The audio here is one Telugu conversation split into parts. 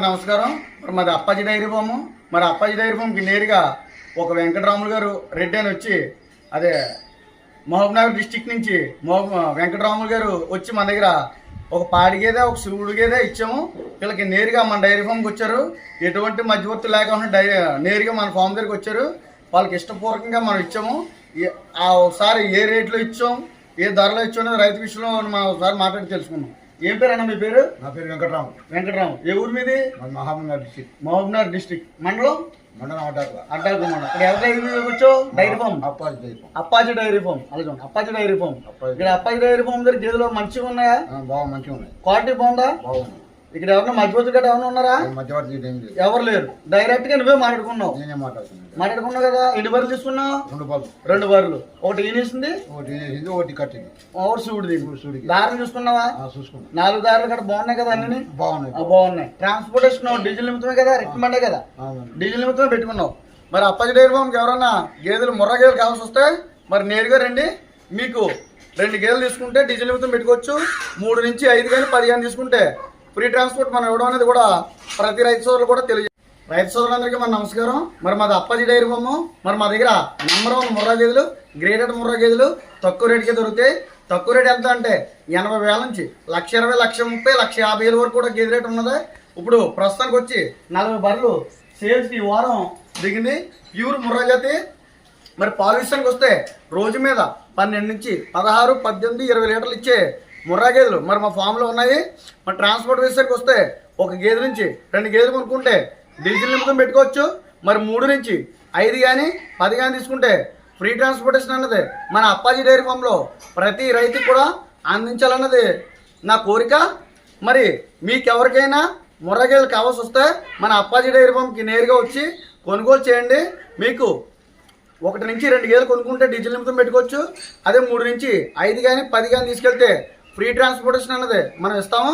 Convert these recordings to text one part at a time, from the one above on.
నమస్కారం. మరి మాది అప్పాజీ డైరీ ఫాము. మరి అప్పాజీ డైరీ ఫామ్కి నేరుగా ఒక వెంకటరాములు గారు రెడ్డి అని వచ్చి అదే మహబూబ్నగర్ డిస్టిక్ నుంచి మహబూ వెంకటరాములు గారు వచ్చి మన దగ్గర ఒక పాడి గేదే ఒక శివుడు గేదే ఇచ్చాము. వీళ్ళకి నేరుగా మన డైరీ ఫామ్కి వచ్చారు. ఎటువంటి మధ్యవర్తి లేకుండా డై నేరుగా మన ఫామ్ దగ్గరికి వచ్చారు. వాళ్ళకి ఇష్టపూర్వకంగా మనం ఇచ్చాము. ఆ ఒకసారి ఏ రేట్లో ఇచ్చాం ఏ ధరలో ఇచ్చామో రైతు విషయంలో మనం ఒకసారి మాట్లాడి తెలుసుకున్నాం ఏం పేరు అన్న మీ పేరు? నా పేరు వెంకటరామ్ వెంకటరాము ఏ ఊరు మీది? మహబూబ్నగర్ డిస్టిక్. మహబూబ్నగర్ డిస్టిక్. మండలం? మండలం అడ్డాకుల. అడ్డాకు మండలం. ఇక్కడ ఎవరి డైరీ వచ్చావు డైరీ ఫామ్? అప్పాజీ దీపం అప్పాజీ డైరీ ఫామ్. అలాగే అప్పాజీ డైరీ ఫామ్. ఇక్కడ అప్పాజీ డైరీ ఫామ్ దగ్గర గేదెలు మంచిగా ఉన్నాయా? బాగా మంచిగా ఉన్నాయి. క్వాలిటీ బాగుందా? బాగున్నాయి. ఇక్కడ ఎవరన్నా మధ్యవర్తి గట్రా ఎవరైనా ఉన్నారా? మధ్యవర్తి ఏం లేదు. ఎవరు లేరు. డైరెక్ట్గా నువ్వే మాట్లాడుకున్నావు. నేనే మాట్లాడుతున్నాను మాట్లాడుకున్నావు కదా? ఎన్ని బర్రెలు తీసుకున్నావు? రెండు పళ్ళు రెండు బర్రెలు. ఒకటి ఈనేసింది ఒకటి ఇది ఒకటి కట్టింది. ఒకటి శివుడిది సూడికి. దారులు చూసుకున్నావా? చూసుకున్నా. నాలుగు దారులు కూడా బాగున్నాయి కదా అన్ని బాగున్నాయి. బాగున్నాయి. ట్రాన్స్పోర్టేషన్ డీజిల్ నిమిత్తమే కదా? రికమెండే కదా. డీజిల్ నిమిత్తమే పెట్టుకున్నావు. మరి అప్పాజీ డైరీ ఫామ్కి ఎవరన్నా గేదెలు ముర్ర గేదెలు కావాల్సి వస్తే మరి నేరుగా రండి. మీకు రెండు గేదెలు తీసుకుంటే డీజిల్ నిమిత్తం పెట్టుకోవచ్చు. మూడు నుంచి ఐదు కానీ పది కానీ తీసుకుంటే ఫ్రీ ట్రాన్స్పోర్ట్ మనం ఇవ్వడం అనేది కూడా ప్రతి రైతు సోదరులు కూడా తెలియజే రైతు సోదరులందరికీ మన నమస్కారం. మరి మాది అప్పాజీ డైరీ బొమ్మ మరి మా దగ్గర నెంబర్ వన్ ముర్రా గేదెలు గ్రేడెడ్ ముర్రా గేదెలు తక్కువ రేటుకే దొరుకుతాయి. తక్కువ రేట్ ఎంత అంటే ఎనభై వేల నుంచి లక్ష ఇరవై లక్ష ముప్పై లక్ష యాభై వేల వరకు కూడా గేదె రేట్ ఉన్నది. ఇప్పుడు ప్రస్తుతానికి వచ్చి నలభై బర్రెలు సేల్స్కి ఈ వారం దిగింది. ప్యూర్ ముర్రా జాతి. మరి పాలు విషయానికి వస్తే రోజు మీద పన్నెండు నుంచి పదహారు పద్దెనిమిది ఇరవై లీటర్లు ఇచ్చే ముర్రా గేదెలు. మరి మా ఫామ్లో ఉన్నాయి. మరి ట్రాన్స్పోర్ట్ విషయానికి వస్తే ఒక గేదె నుంచి రెండు గేదెలు కొనుక్కుంటే డీజిల్ నింపుకొని పెట్టుకోవచ్చు. మరి మూడు నుంచి ఐదు కానీ పది కానీ తీసుకుంటే ఫ్రీ ట్రాన్స్పోర్టేషన్ అన్నది. మన అప్పాజీ డైరీ ఫామ్లో ప్రతి రైతుకి కూడా అందించాలన్నది నా కోరిక. మరి మీకెవరికైనా ముర్రగేదెలు కావాల్సి వస్తే మన అప్పాజీ డైరీ ఫామ్కి నేరుగా వచ్చి కొనుగోలు చేయండి. మీకు ఒకటి నుంచి రెండు గేదెలు కొనుక్కుంటే డీజిల్ నిమిత్తం పెట్టుకోవచ్చు. అదే మూడు నుంచి ఐదు కానీ పది కానీ తీసుకెళ్తే ఫ్రీ ట్రాన్స్పోర్టేషన్ అన్నది. మనం ఇస్తాము.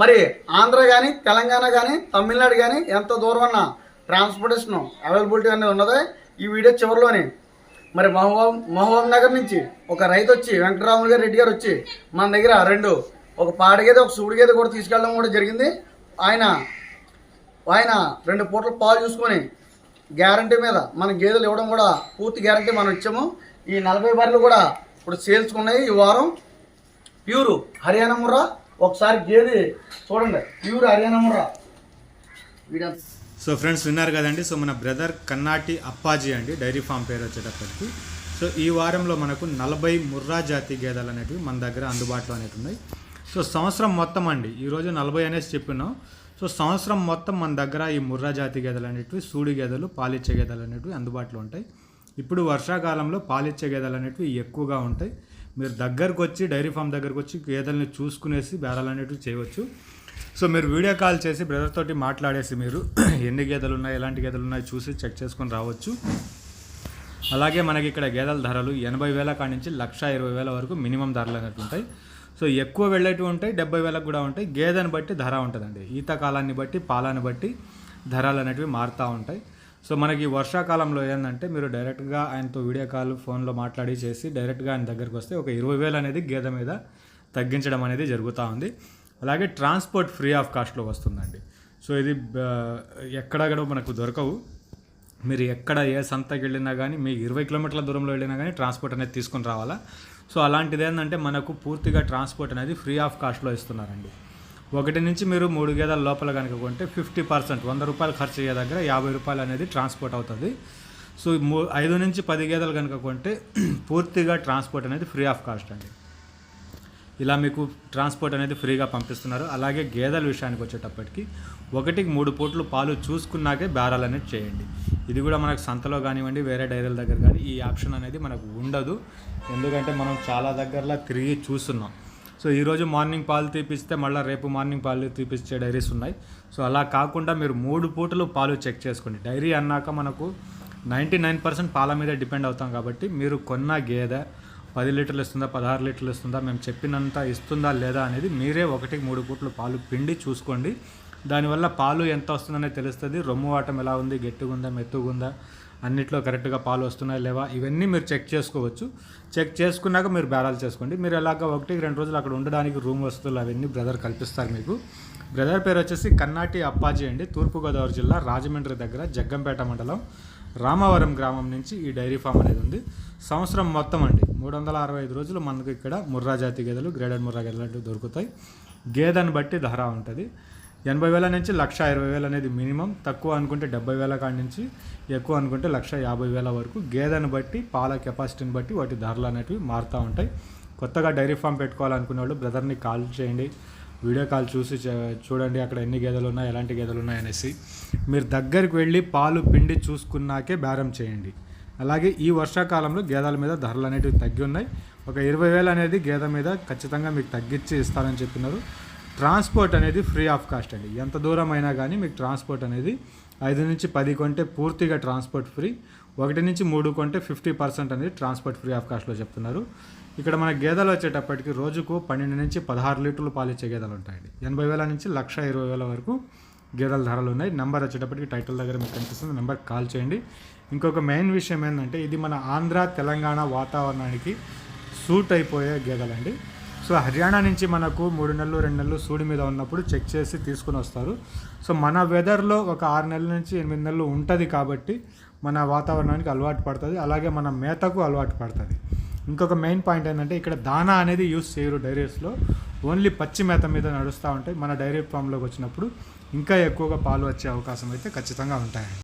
మరి ఆంధ్ర కానీ తెలంగాణ కానీ తమిళనాడు కానీ ఎంత దూరం అన్న ట్రాన్స్పోర్టేషన్ అవైలబిలిటీ అనేది ఉన్నది ఈ వీడియో చివరిలోని. మరి మహబూబ్ మహబూబ్ నగర్ నుంచి ఒక రైతు వచ్చి వెంకటరాములు గారు రెడ్డి గారు వచ్చి మన దగ్గర రెండు ఒక పాడి గేదె ఒక సూడి గేదె కూడా తీసుకెళ్ళడం కూడా జరిగింది. ఆయన ఆయన రెండు పూటల పాలు చూసుకొని గ్యారంటీ మీద మన గేదెలు ఇవ్వడం కూడా పూర్తి గ్యారంటీ మనం ఇచ్చాము. ఈ నలభై బర్రెలు కూడా ఇప్పుడు సేల్స్ ఉన్నాయి ఈ వారం. ప్యూరు హర్యానా ముర్రా? ఒకసారి గేది చూడండి. Pure Haryana Murrah. So friends విన్నారు కదండి? సో మన బ్రదర్ కన్నాటి అప్పాజీ అండి. డైరీ ఫామ్ పేరు వచ్చేటప్పటికి. సో ఈ వారంలో మనకు నలభై ముర్రా జాతి గేదెలు అనేటివి మన దగ్గర అందుబాటులో అనేవి ఉన్నాయి. సో సంవత్సరం మొత్తం అండి ఈరోజు నలభై అనేసి చెప్పినాం. సో సంవత్సరం మొత్తం మన దగ్గర ఈ ముర్రా జాతి గేదెలు అనేటివి సూడి గేదెలు పాలిచ్చే గేదెలు అనేటివి అందుబాటులో ఉంటాయి. ఇప్పుడు వర్షాకాలంలో పాలిచ్చే గేదెలు అనేటివి ఎక్కువగా ఉంటాయి. మీరు దగ్గరకు వచ్చి డైరీ ఫామ్ దగ్గరకు వచ్చి గేదెల్ని చూసుకునేసి బేరాలు అనేటివి చేయవచ్చు. సో మీరు వీడియో కాల్ చేసి బ్రదర్ తోటి మాట్లాడేసి మీరు ఎన్ని గేదెలు ఉన్నాయి ఎలాంటి గేదెలు ఉన్నాయి చూసి చెక్ చేసుకొని రావచ్చు. అలాగే మనకి ఇక్కడ గేదెల ధరలు ఎనభై వేల కాడి నుంచి లక్ష ఇరవై వేల వరకు మినిమం ధరలు అనేవి ఉంటాయి. సో ఎక్కువ వెళ్ళేటివి ఉంటాయి డెబ్బై వేలకు కూడా ఉంటాయి. గేదెని బట్టి ధర ఉంటుందండి. ఈత కాలాన్ని బట్టి పాలాన్ని బట్టి ధరలు అనేటివి మారుతూ ఉంటాయి. సో మనకి వర్షాకాలంలో ఏంటంటే మీరు డైరెక్ట్గా ఆయనతో వీడియో కాల్ ఫోన్లో మాట్లాడి చేసి డైరెక్ట్గా ఆయన దగ్గరికి వస్తే ఒక ఇరవై వేలు అనేది గేదె మీద తగ్గించడం అనేది జరుగుతూ ఉంది. అలాగే ట్రాన్స్పోర్ట్ ఫ్రీ ఆఫ్ కాస్ట్లో వస్తుందండి. సో ఇది ఎక్కడ కూడా మనకు దొరకవు. మీరు ఎక్కడ ఏ సంతకి వెళ్ళినా కానీ మీ ఇరవై కిలోమీటర్ల దూరంలో వెళ్ళినా కానీ ట్రాన్స్పోర్ట్ అనేది తీసుకొని రావాలా. సో అలాంటిది ఏంటంటే మనకు పూర్తిగా ట్రాన్స్పోర్ట్ అనేది ఫ్రీ ఆఫ్ కాస్ట్లో ఇస్తున్నారండి. ఒకటి నుంచి మీరు మూడు గేదెల లోపల కనుక కొంటే ఫిఫ్టీ పర్సెంట్ వంద రూపాయలు ఖర్చు అయ్యే దగ్గర యాభై రూపాయలు అనేది ట్రాన్స్పోర్ట్ అవుతుంది. సో మూ ఐదు నుంచి పది గేదెలు కనుక కొంటే పూర్తిగా ట్రాన్స్పోర్ట్ అనేది ఫ్రీ ఆఫ్ కాస్ట్ అండి. ఇలా మీకు ట్రాన్స్పోర్ట్ అనేది ఫ్రీగా పంపిస్తున్నారు. అలాగే గేదెల విషయానికి వచ్చేటప్పటికి ఒకటికి మూడు పూట్లు పాలు చూసుకున్నాకే బేరాలు అనేది చేయండి. ఇది కూడా మనకు సంతలో కానివ్వండి వేరే డైరీల దగ్గర కానీ ఈ ఆప్షన్ అనేది మనకు ఉండదు. ఎందుకంటే మనం చాలా దగ్గరలో తిరిగి చూస్తున్నాం. సో ఈరోజు మార్నింగ్ పాలు తీపిస్తే మళ్ళీ రేపు మార్నింగ్ పాలు తీపిచ్చే డైరీస్ ఉన్నాయి. సో అలా కాకుండా మీరు మూడు పూటలు పాలు చెక్ చేసుకోండి. డైరీ అన్నాక మనకు నైంటీ నైన్ పర్సెంట్ పాల మీద డిపెండ్ అవుతాం కాబట్టి మీరు కొన్న గేదె పది లీటర్లు ఇస్తుందా పదహారు లీటర్లు ఇస్తుందా మేము చెప్పినంత ఇస్తుందా లేదా అనేది మీరే ఒకటికి మూడు పూట్లు పాలు పిండి చూసుకోండి. దానివల్ల పాలు ఎంత వస్తుందనే తెలుస్తుంది. రొమ్ము వాటం ఎలా ఉంది గట్టిగా ఉందా మెత్తుగా ఉందా అన్నిట్లో కరెక్ట్గా పాలు వస్తున్నాయా లేవా? ఇవన్నీ మీరు చెక్ చేసుకోవచ్చు. చెక్ చేసుకున్నాక మీరు బేరాలు చేసుకోండి. మీరు ఎలాగ ఒకటి రెండు రోజులు అక్కడ ఉండడానికి రూమ్ వస్తువులు అవన్నీ బ్రదర్ కల్పిస్తారు మీకు. బ్రదర్ పేరు వచ్చేసి కన్నాటి అప్పాజీ అండి. తూర్పుగోదావరి జిల్లా రాజమండ్రి దగ్గర జగ్గంపేట మండలం రామవరం గ్రామం నుంచి ఈ డైరీ ఫామ్ అనేది ఉంది. సంవత్సరం మొత్తం అండి. మూడు వందల అరవై ఐదు రోజులు మనకు ఇక్కడ ముర్రా జాతి గేదెలు గ్రేడెడ్ ముర్రా గేదెలు దొరుకుతాయి. గేదెని బట్టి ధర ఉంటుంది. ఎనభై వేల నుంచి లక్ష ఇరవై వేలు అనేది మినిమం. తక్కువ అనుకుంటే డెబ్బై వేల కాడి నుంచి ఎక్కువ అనుకుంటే లక్ష యాభై వేల వరకు. గేదెను బట్టి పాల కెపాసిటీని బట్టి వాటి ధరలు అనేటివి మారుతూ ఉంటాయి. కొత్తగా డైరీ ఫామ్ పెట్టుకోవాలనుకునే వాళ్ళు బ్రదర్ని కాల్ చేయండి. వీడియో కాల్ చూసి చూడండి అక్కడ ఎన్ని గేదెలు ఉన్నాయి ఎలాంటి గేదెలు ఉన్నాయి అనేసి. మీరు దగ్గరికి వెళ్ళి పాలు పిండి చూసుకున్నాకే బేరం చేయండి. అలాగే ఈ వర్షాకాలంలో గేదెల మీద ధరలు అనేటివి తగ్గి ఉన్నాయి. ఒక ఇరవై వేలు అనేది గేదె మీద ఖచ్చితంగా మీకు తగ్గించి ఇస్తారని చెప్పినారు. ట్రాన్స్పోర్ట్ అనేది ఫ్రీ ఆఫ్ కాస్ట్ అండి. ఎంత దూరం అయినా కానీ మీకు ట్రాన్స్పోర్ట్ అనేది ఐదు నుంచి పది కొంటే పూర్తిగా ట్రాన్స్పోర్ట్ ఫ్రీ ఒకటి నుంచి మూడు కొంటే ఫిఫ్టీ పర్సెంట్ అనేది ట్రాన్స్పోర్ట్ ఫ్రీ ఆఫ్ కాస్ట్లో చెప్తున్నారు. ఇక్కడ మన గేదెలు వచ్చేటప్పటికి రోజుకు పన్నెండు నుంచి పదహారు లీటర్లు పాలిచ్చే గేదెలు ఉంటాయండి. ఎనభై వేల నుంచి లక్ష ఇరవై వేల వరకు గేదెల ధరలు ఉన్నాయి. నెంబర్ వచ్చేటప్పటికి టైటిల్ దగ్గర మీకు కనిపిస్తుంది. నెంబర్ కాల్ చేయండి. ఇంకొక మెయిన్ విషయం ఏంటంటే ఇది మన ఆంధ్ర తెలంగాణ వాతావరణానికి సూట్ అయిపోయే గేదెలండి. సో హర్యానా నుంచి మనకు మూడు నెలలు రెండు నెలలు సూడి మీద ఉన్నప్పుడు చెక్ చేసి తీసుకుని వస్తారు. సో మన వెదర్లో ఒక ఆరు నెలల నుంచి ఎనిమిది నెలలు ఉంటుంది కాబట్టి మన వాతావరణానికి అలవాటు పడుతుంది. అలాగే మన మేతకు అలవాటు పడుతుంది. ఇంకొక మెయిన్ పాయింట్ ఏంటంటే ఇక్కడ దానా అనేది యూస్ చేయరు డైరీస్లో ఓన్లీ పచ్చి మేత మీద నడుస్తూ ఉంటాయి. మన డైరీ ఫామ్లోకి వచ్చినప్పుడు ఇంకా ఎక్కువగా పాలు వచ్చే అవకాశం అయితే ఖచ్చితంగా ఉంటాయి